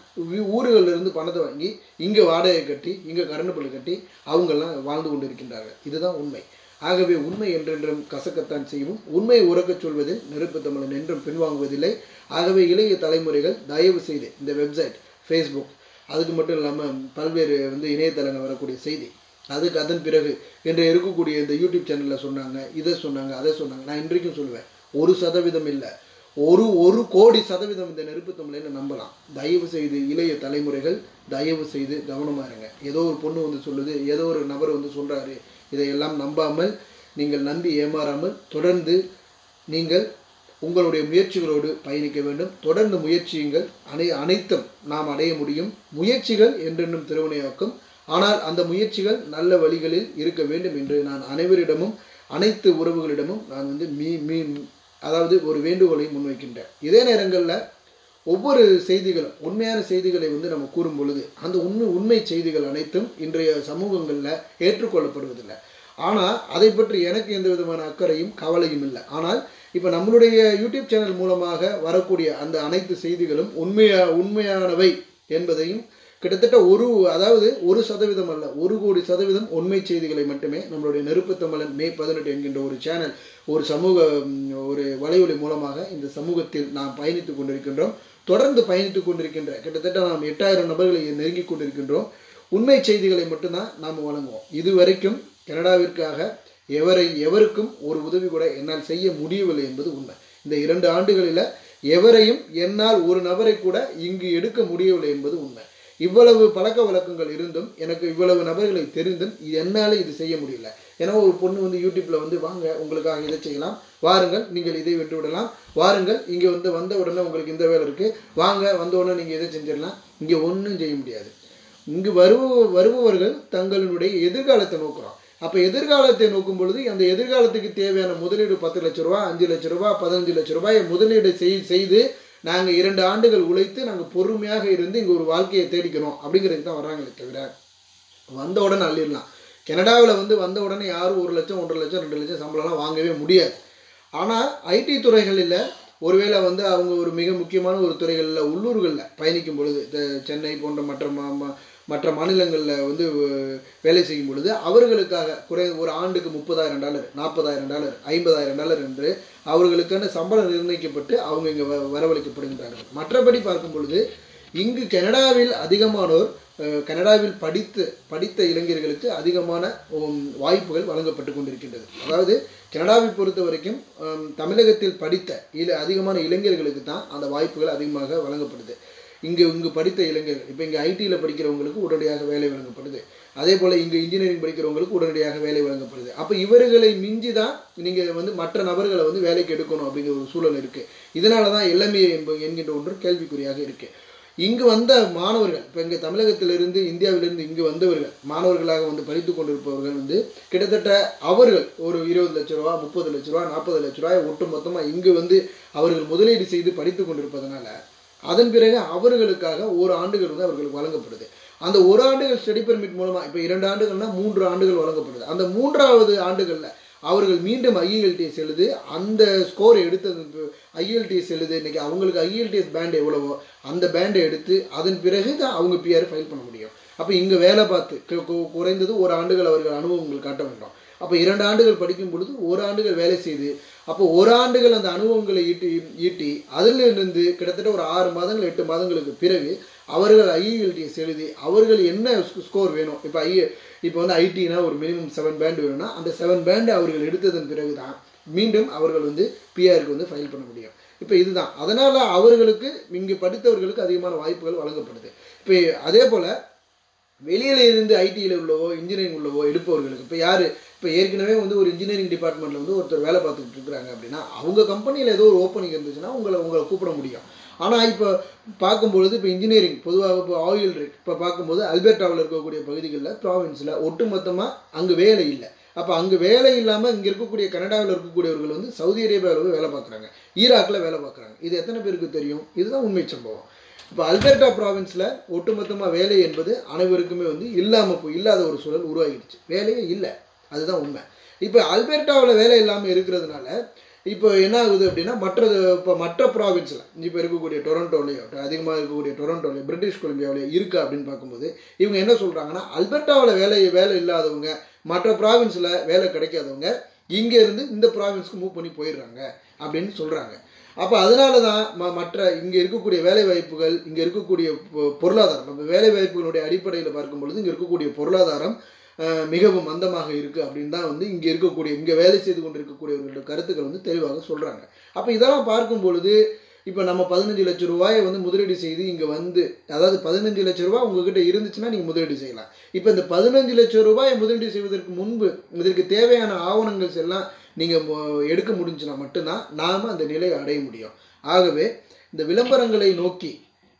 ஊர்களிலிருந்து பணத்தை வாங்கி இங்கே வாடகை கட்டி இங்கே கரண்ட் பில் கட்டி அவங்கெல்லாம் வாழ்ந்து கொண்டு இருக்கின்றார்கள் இதுதான் உண்மை. ஆகவே உண்மை என்றென்றும் கசக்கத்தான் செய்வோம். உண்மையை உறக்கச் சொல்வதில் நெருப்பு தமிழன் என்றும் பின்வாங்குவதில்லை. ஆகவே இளைய தலைமுறைகள் தயவு செய்து இந்த வெப்சைட் ஃபேஸ்புக் அதுக்கு மட்டும் இல்லாமல் பல்வேறு வந்து இணையதளங்கள் வரக்கூடிய செய்தி அதுக்கு அதன் பிறகு இன்று இருக்கக்கூடிய இந்த யூடியூப் சேனலில் சொன்னாங்க இதை சொன்னாங்க அதை சொன்னாங்க. நான் இன்றைக்கும் சொல்லுவேன் ஒரு சதவீதம் இல்லை. ஒரு ஒரு கோடி சதவீதம் இந்த நெருப்பு தமிழை நம்பலாம்? தயவு செய்து இளைய தலைமுறைகள் தயவு செய்து கவனமாக இருங்க. ஏதோ ஒரு பொண்ணு வந்து சொல்லுது ஏதோ ஒரு நபர் வந்து சொல்கிறாரு இதையெல்லாம் நம்பாமல் நீங்கள் நம்பி ஏமாறாமல் தொடர்ந்து நீங்கள் உங்களுடைய முயற்சிகளோடு பயணிக்க வேண்டும். தொடர்ந்து முயற்சியுங்கள். அனை அனைத்தும் நாம் அடைய முடியும். முயற்சிகள் என்றென்றும் திருவினையாக்கும். ஆனால் அந்த முயற்சிகள் நல்ல வழிகளில் இருக்க வேண்டும் என்று நான் அனைவரிடமும் அனைத்து உறவுகளிடமும் நான் வந்து மீ மீ அதாவது ஒரு வேண்டுகோளை முன்வைக்கின்றேன். இதே நேரங்களில் ஒவ்வொரு செய்திகளும் உண்மையான செய்திகளை வந்து நம்ம கூறும் பொழுது அந்த உண்மை உண்மை செய்திகள் அனைத்தும் இன்றைய சமூகங்களில் ஏற்றுக்கொள்ளப்படுவதில்லை. ஆனால் அதை பற்றி எனக்கு எந்த விதமான அக்கறையும் கவலையும் இல்லை. ஆனால் இப்போ நம்மளுடைய யூடியூப் சேனல் மூலமாக வரக்கூடிய அந்த அனைத்து செய்திகளும் உண்மையா உண்மையானவை என்பதையும் கிட்டத்தட்ட ஒரு அதாவது ஒரு சதவீதம் அல்ல ஒரு கோடி சதவீதம் உண்மை செய்திகளை மட்டுமே நம்மளுடைய நெருப்பு தமிழன் மே பதினெட்டு என்கின்ற ஒரு சேனல் ஒரு சமூக ஒரு வலையொலி மூலமாக இந்த சமூகத்தில் நாம் பயணித்துக் கொண்டிருக்கின்றோம். தொடர்ந்து பயணித்துக் கொண்டிருக்கின்ற கிட்டத்தட்ட நாம் எட்டாயிரம் நபர்களை நெருங்கி கொண்டிருக்கின்றோம். உண்மை செய்திகளை மட்டும்தான் நாம் வழங்குவோம். இதுவரைக்கும் கனடாவிற்காக எவரை எவருக்கும் ஒரு உதவி கூட என்னால் செய்ய முடியவில்லை என்பது உண்மை. இந்த இரண்டு ஆண்டுகளில் எவரையும் என்னால் ஒரு நபரை கூட இங்கு எடுக்க முடியவில்லை என்பது உண்மை. இவ்வளவு பழக்க வழக்கங்கள் இருந்தும் எனக்கு இவ்வளவு நபர்களை தெரிந்தும் இது என்னால் இது செய்ய முடியல. ஏன்னா ஒரு பொண்ணு வந்து யூடியூப்பில் வந்து வாங்க உங்களுக்காக இதை செய்யலாம். வாருங்கள் நீங்கள் இதை விட்டு விடலாம். வாருங்கள் இங்கே வந்து வந்த உடனே உங்களுக்கு இந்த வேலை இருக்குது வாங்க வந்த உடனே நீங்கள் இதை செஞ்சிடலாம். இங்கே ஒன்றும் செய்ய முடியாது. இங்கு வருவ வருபவர்கள் தங்களுடைய எதிர்காலத்தை நோக்குறோம். அப்போ எதிர்காலத்தை நோக்கும் பொழுது அந்த எதிர்காலத்துக்கு தேவையான முதலீடு பத்து லட்ச ரூபா அஞ்சு லட்ச ரூபா பதினஞ்சு லட்ச ரூபாயை முதலீடு செய் செய்து நாங்கள் இரண்டு ஆண்டுகள் உழைத்து நாங்கள் பொறுமையாக இருந்து இங்கே ஒரு வாழ்க்கையை தேடிக்கிறோம் அப்படிங்கிறதுக்கு தான் வராங்களே தவிர வந்த உடனே அள்ளிடலாம். கனடாவில் வந்து வந்த உடனே யாரும் ஒரு லட்சம் ஒன்றரை லட்சம் ரெண்டு லட்சம் சம்பளம்லாம் வாங்கவே முடியாது. ஆனால் ஐடி துறைகளில் ஒருவேளை வந்து அவங்க ஒரு மிக முக்கியமான ஒரு துறைகளில் உள்ளூர்களில் பயணிக்கும் பொழுது சென்னை போன்ற மற்ற மா மற்ற மாநிலங்களில் வந்து வேலை செய்யும் பொழுது அவர்களுக்காக குறை ஒரு ஆண்டுக்கு முப்பதாயிரம் டாலர் நாற்பதாயிரம் டாலர் ஐம்பதாயிரம் டாலர் என்று அவர்களுக்கான சம்பளம் நிர்ணயிக்கப்பட்டு அவங்க இங்கே வ வரவழைக்கப்படுகின்றார்கள். மற்றபடி பார்க்கும் பொழுது இங்கு கனடாவில் அதிகமானோர் கனடாவில் படித்து படித்த இளைஞர்களுக்கு அதிகமான வாய்ப்புகள் வழங்கப்பட்டு கொண்டிருக்கின்றது. அதாவது கனடாவை பொறுத்த வரைக்கும் தமிழகத்தில் படித்த இல அதிகமான இளைஞர்களுக்கு தான் அந்த வாய்ப்புகள் அதிகமாக வழங்கப்படுது. இங்கே இங்கு படித்த இளைஞர்கள் இப்போ இங்கே ஐடியில் படிக்கிறவங்களுக்கு உடனடியாக வேலை வழங்கப்படுது. அதே போல் இங்கே இன்ஜினியரிங் படிக்கிறவங்களுக்கு உடனடியாக வேலை வழங்கப்படுது. அப்போ இவர்களை மிஞ்சி தான் நீங்கள் வந்து மற்ற நபர்களை வந்து வேலைக்கு எடுக்கணும் அப்படிங்கிற ஒரு சூழல் இருக்குது இதனால தான் எல்லாமே என்ப என்கின்ற ஒன்று கேள்விக்குறியாக இருக்குது இங்கு வந்த மாணவர்கள் இப்போ இங்கே தமிழகத்திலிருந்து இந்தியாவிலிருந்து இங்கு வந்தவர்கள் மாணவர்களாக வந்து படித்து கொண்டிருப்பவர்கள் வந்து கிட்டத்தட்ட அவர்கள் ஒரு இருபது லட்ச ரூபா முப்பது லட்ச ரூபா நாற்பது லட்ச ரூபாய் ஒட்டு மொத்தமாக இங்கு வந்து அவர்கள் முதலீடு செய்து படித்து கொண்டிருப்பதனால அதன் பிறகு அவர்களுக்காக ஒரு ஆண்டுகள் வந்து அவர்களுக்கு வழங்கப்படுது. அந்த ஒரு ஆண்டுகள் ஸ்டடி பெர்மிட் மூலமாக இப்போ இரண்டு ஆண்டுகள்னா மூன்று ஆண்டுகள் வழங்கப்படுது. அந்த மூன்றாவது ஆண்டுகளில் அவர்கள் மீண்டும் ஐஇஎல்டிஎஸ் எழுது அந்த ஸ்கோர் எடுத்தது ஐஇஎல்டிஎஸ் எழுது இன்றைக்கி அவங்களுக்கு ஐஇஎல்டிஎஸ் பேண்ட் எவ்வளவோ அந்த பேண்டை எடுத்து அதன் பிறகு தான் அவங்க பிஆர் ஃபைல் பண்ண முடியும். அப்போ இங்கே வேலை பார்த்து குறைந்தது ஒரு ஆண்டுகள் அவர்கள் அனுபவங்கள் காட்ட வேண்டும். அப்போ இரண்டு ஆண்டுகள் படிக்கும் பொழுது ஒரு ஆண்டுகள் வேலை செய்து அப்போ ஒரு ஆண்டுகள் அந்த அனுபவங்களை ஈட்டி ஈட்டி அதிலிருந்து கிட்டத்தட்ட ஒரு ஆறு மாதங்கள் எட்டு மாதங்களுக்கு பிறகு அவர்கள் ஐஇஎல்டிஎஸ் எழுதி அவர்கள் என்ன ஸ்கோர் வேணும்? இப்போ ஐ இப்போ வந்து ஐடினா ஒரு மினிமம் செவன் பேண்ட் வேணும்னா அந்த செவன் பேண்டு அவர்கள் எடுத்ததன் பிறகு தான் மீண்டும் அவர்கள் வந்து பிஆருக்கு வந்து ஃபைல் பண்ண முடியும். இப்போ இதுதான். அதனால் அவர்களுக்கு இங்கு படித்தவர்களுக்கு அதிகமான வாய்ப்புகள் வழங்கப்படுது. இப்போ அதே போல் வெளியில் இருந்து ஐடியில் உள்ளவோ இன்ஜினியரிங் உள்ளவோ எடுப்பவர்களுக்கு இப்போ யார் இப்போ ஏற்கனவே வந்து ஒரு இன்ஜினியரிங் டிபார்ட்மெண்ட்டில் வந்து ஒருத்தர் வேலை பார்த்துக்கிட்டு இருக்கிறாங்க அப்படின்னா அவங்க கம்பெனியில் ஏதோ ஒரு ஓப்பனிங் இருந்துச்சுன்னா உங்களை உங்களை கூப்பிட முடியும். ஆனால் இப்போ பார்க்கும்பொழுது இப்போ இன்ஜினியரிங் பொதுவாக இப்போ ஆயில் ரிக் இப்போ பார்க்கும்போது அல்பர்டாவில் இருக்கக்கூடிய பகுதிகளில் ப்ராவின்ஸில் ஒட்டுமொத்தமாக அங்கே வேலை இல்லை. அப்போ அங்கே வேலை இல்லாமல் இங்கே இருக்கக்கூடிய கனடாவில் இருக்கக்கூடியவர்கள் வந்து சவுதி அரேபியாவில் போய் வேலை பார்க்குறாங்க. ஈராக்கில் வேலை பார்க்குறாங்க. இது எத்தனை பேருக்கு தெரியும்? இதுதான் உண்மை சம்பவம். இப்போ அல்பர்டா ப்ராவின்ஸில் ஒட்டுமொத்தமாக வேலை என்பது அனைவருக்குமே வந்து இல்லாமல் போய் இல்லாத ஒரு சூழல் உருவாகிடுச்சு. வேலையே இல்லை. அதுதான் உண்மை. இப்போ அல்பர்டாவில் வேலை இல்லாமல் இருக்கிறதுனால இப்போ என்ன ஆகுது அப்படின்னா மற்ற இப்போ மற்ற ப்ராவின்ஸில் இப்போ இருக்கக்கூடிய டொரண்டோலையோ அதிகமாக இருக்கக்கூடிய டொரண்டோலையோ பிரிட்டிஷ் கொலம்பியாவிலையோ இருக்கா அப்படின்னு பார்க்கும்போது இவங்க என்ன சொல்கிறாங்கன்னா அல்பர்டாவில் வேலை வேலை இல்லாதவங்க மற்ற ப்ராவின்ஸில் வேலை கிடைக்காதவங்க இங்கே இருந்து இந்த ப்ராவின்ஸ்க்கு மூவ் பண்ணி போயிடுறாங்க அப்படின்னு சொல்கிறாங்க அப்போ அதனால தான் ம மற்ற இங்கே இருக்கக்கூடிய வேலை வாய்ப்புகள் இங்கே இருக்கக்கூடிய பொ- பொருளாதாரம் நம்ம வேலை வாய்ப்புகளுடைய அடிப்படையில் பார்க்கும் பொழுது இங்கே இருக்கக்கூடிய பொருளாதாரம் மிகவும் மந்தமாக இருக்குது அப்படின்னு தான் வந்து இங்கே இருக்கக்கூடிய இங்கே வேலை செய்து கொண்டு இருக்கக்கூடியவர்களோட கருத்துக்கள் வந்து தெளிவாக சொல்கிறாங்க அப்போ இதெல்லாம் பார்க்கும் பொழுது இப்போ நம்ம பதினஞ்சு லட்சம் ரூபாயை வந்து முதலீடு செய்து இங்கே வந்து அதாவது பதினஞ்சு லட்சம் ரூபாய் உங்ககிட்ட இருந்துச்சுன்னா நீங்கள் முதலீடு செய்யலாம். இப்போ இந்த பதினஞ்சு லட்சம் ரூபாயை முதலீடு செய்வதற்கு முன்பு இதற்கு தேவையான ஆவணங்கள் எல்லாம் நீங்கள் எடுக்க முடிஞ்சுன்னா மட்டும்தான் நாம் அந்த நிலையை அடைய முடியும். ஆகவே இந்த விளம்பரங்களை நோக்கி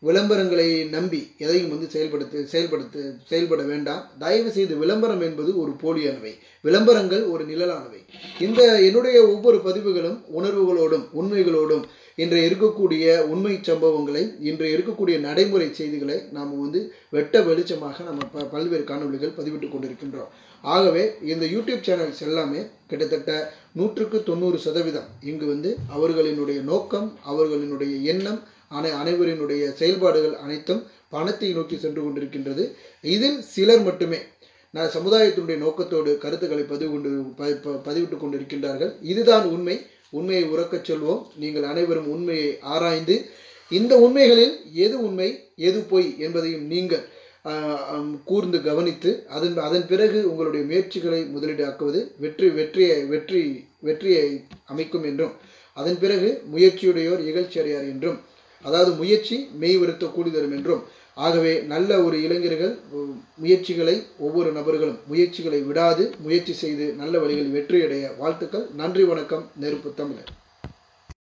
விளம்பரங்களை நம்பி எதையும் வந்து செயல்படுத்து செயல்படுத்து செயல்பட வேண்டாம். தயவு செய்து விளம்பரம் என்பது ஒரு போலியானவை. விளம்பரங்கள் ஒரு நிழலானவை. இந்த என்னுடைய ஒவ்வொரு பதிவுகளும் உணர்வுகளோடும் உண்மைகளோடும் இன்று இருக்கக்கூடிய உண்மை சம்பவங்களை இன்று இருக்கக்கூடிய நடைமுறை செய்திகளை நாம் வந்து வெட்ட வெளிச்சமாக நம்ம ப பல்வேறு காணொலிகள் பதிவிட்டு கொண்டிருக்கின்றோம். ஆகவே இந்த யூடியூப் சேனல்ஸ் எல்லாமே கிட்டத்தட்ட நூற்றுக்கு தொண்ணூறு சதவீதம் இங்கு வந்து அவர்களினுடைய நோக்கம் அவர்களினுடைய எண்ணம் அனை அனைவரினுடைய செயல்பாடுகள் அனைத்தும் பணத்தை நோக்கி சென்று கொண்டிருக்கின்றது. இதில் சிலர் மட்டுமே நான் சமுதாயத்தினுடைய நோக்கத்தோடு கருத்துக்களை பதிவு கொண்டு ப- பதிவிட்டு கொண்டிருக்கின்றார்கள். இதுதான் உண்மை. உண்மையை உறக்கச் சொல்வோம். நீங்கள் அனைவரும் உண்மையை ஆராய்ந்து இந்த உண்மைகளில் எது உண்மை எது பொய் என்பதையும் நீங்கள் கூர்ந்து கவனித்து அதன் அதன் பிறகு உங்களுடைய முயற்சிகளை முதலீடாக்குவது வெற்றி வெற்றியை வெற்றி வெற்றியை அமைக்கும் என்றும் அதன் பிறகு முயற்சியுடையோர் இகழ்ச்சி அடையார் என்றும் அதாவது முயற்சி மெய் வருத்த கூடி தரும் என்றும். ஆகவே நல்ல ஒரு இளைஞர்கள் முயற்சிகளை ஒவ்வொரு நபர்களும் முயற்சிகளை விடாது முயற்சி செய்து நல்ல வழிகளில் வெற்றியடைய வாழ்த்துக்கள். நன்றி வணக்கம். நெருப்பு தமிழர்.